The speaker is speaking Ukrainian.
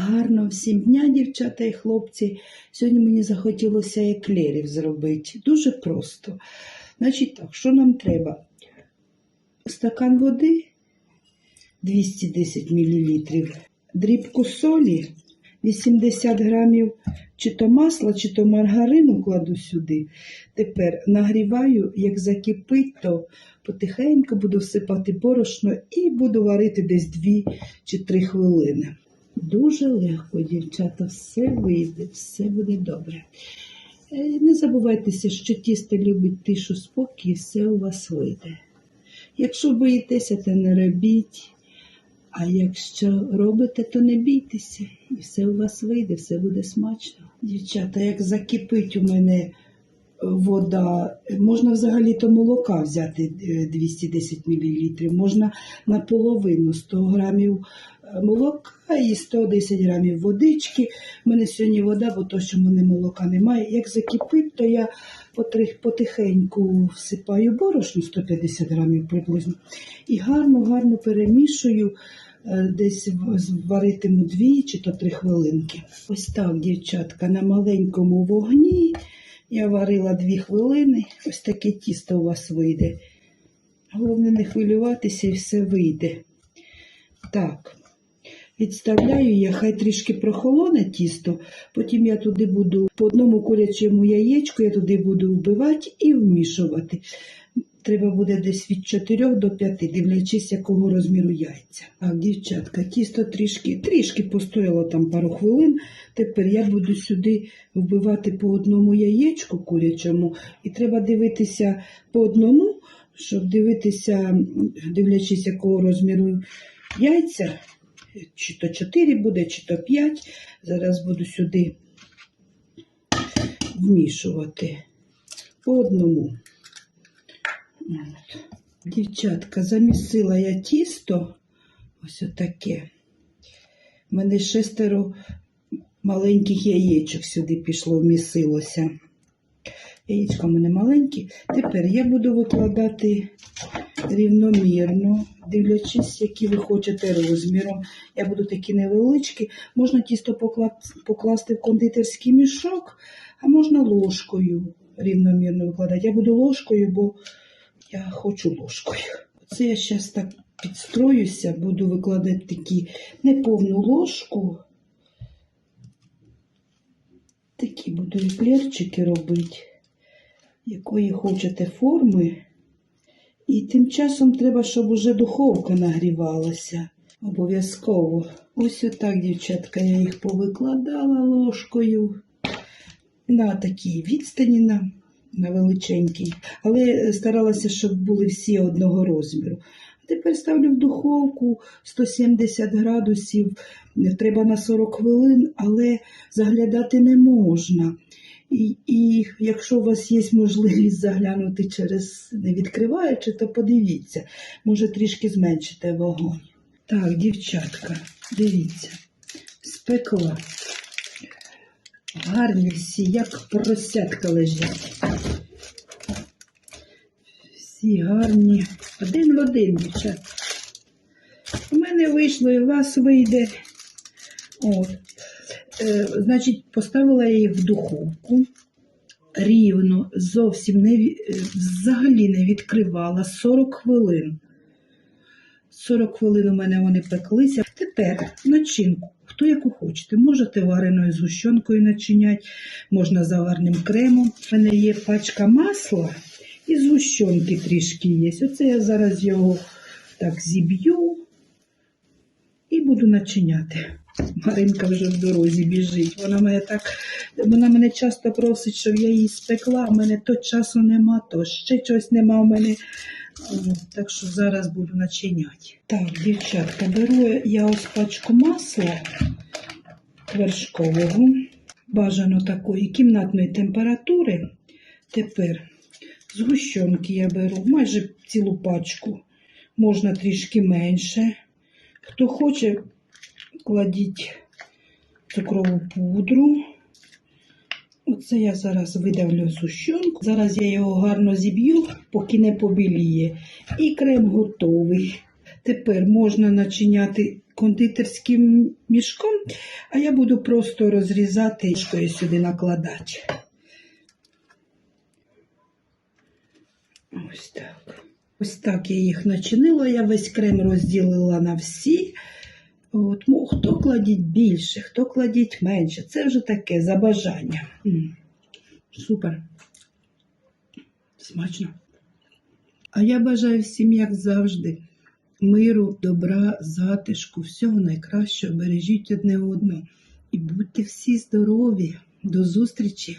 Гарно всім дня, дівчата і хлопці. Сьогодні мені захотілося еклерів зробити. Дуже просто. Значить так, що нам треба? Стакан води 210 мл, дрібку солі 80 грамів, чи то масла, чи то маргарину кладу сюди. Тепер нагріваю, як закипить, то потихеньку буду всипати борошно і буду варити десь 2 чи 3 хвилини. Дуже легко, дівчата, все вийде, все буде добре. Е, Не забувайтеся, що тісто любить тишу спокій, і все у вас вийде. Якщо боїтеся, то не робіть. А якщо робите, то не бійтеся, і все у вас вийде, все буде смачно. Дівчата, як закипить у мене вода, можна взагалі то молока взяти е, 210 мл, можна наполовину 100 грамів е, молока і 110 грамів водички. У мене сьогодні вода, бо то, що в мене молока немає. Як закипить, то я потихеньку всипаю борошно 150 грамів приблизно і гарно-гарно перемішую. е, Десь в- зваритиму дві чи то три хвилинки. Ось так, дівчатка, на маленькому вогні я варила дві хвилини. Ось таке тісто у вас вийде. Головне не хвилюватися і все вийде. Так, відставляю я, хай трішки прохолоне тісто, потім я туди буду по одному курячому яєчку, я туди буду вбивати і вмішувати. Треба буде десь від 4 до 5, дивлячись, якого розміру яйця. Так, дівчатка, тісто трішки, трішки постояло там пару хвилин. Тепер я буду сюди вбивати по одному яєчку курячому, і треба дивитися по одному, щоб дивитися, дивлячись, якого розміру яйця, чи то 4 буде, чи то 5. Зараз буду сюди вмішувати по одному. От. Дівчатка, замісила я тісто, ось отаке. У мене шестеро маленьких яєчок сюди пішло, вмісилося. Яєчка в мене маленькі. Тепер я буду викладати рівномірно, дивлячись, які ви хочете розміром. Я буду такі невеличкі. Можна тісто покласти в кондитерський мішок, а можна ложкою рівномірно викладати. Я буду ложкою, бо я хочу ложкою. Це я зараз так підстроюся, буду викладати такі неповну ложку. Такі буду еклерчики робити, якої хочете форми. І тим часом треба, щоб уже духовка нагрівалася. Обов'язково. Ось отак, дівчатка, я їх повикладала ложкою на такій відстані на, на величенькій. Але старалася, щоб були всі одного розміру. Тепер ставлю в духовку 170 градусів, треба на 40 хвилин, але заглядати не можна. І, якщо у вас є можливість заглянути через не відкриваючи, то подивіться, може трішки зменшите вогонь. Так, дівчатка, дивіться, спекла. Гарні всі, як поросятка лежать. Всі гарні. Один в один, дівчат. У мене вийшло і у вас вийде. От. Е, значить, поставила я їх в духовку. Рівно, зовсім не, е, взагалі не відкривала 40 хвилин. 40 хвилин у мене вони пеклися. Тепер начинку, хто яку хочете. Можете вареною згущенкою начиняти, можна заварним кремом. У мене є пачка масла і згущенки трішки є. Оце я зараз його так зіб'ю і буду начиняти. Маринка вже в дорозі біжить. Вона мене так, вона мене часто просить, щоб я її спекла. У мене то часу нема, то ще чогось нема у мене. Так що зараз буду начиняти. Так, дівчатка, беру я ось пачку масла вершкового, бажано такої кімнатної температури. Тепер згущенки я беру майже цілу пачку, можна трішки менше. Хто хоче, кладіть цукрову пудру. Оце я зараз видавлю зущенку. Зараз я його гарно зіб'ю, поки не побіліє. І крем готовий. Тепер можна начиняти кондитерським мішком, а я буду просто розрізати і сюди накладати. Ось так. Ось так я їх начинила, я весь крем розділила на всі. От, ну, хто кладіть більше, хто кладіть менше. Це вже таке за бажанням. М, Супер. Смачно. А я бажаю всім, як завжди, миру, добра, затишку, всього найкращого. Бережіть одне одного. І будьте всі здорові. До зустрічі!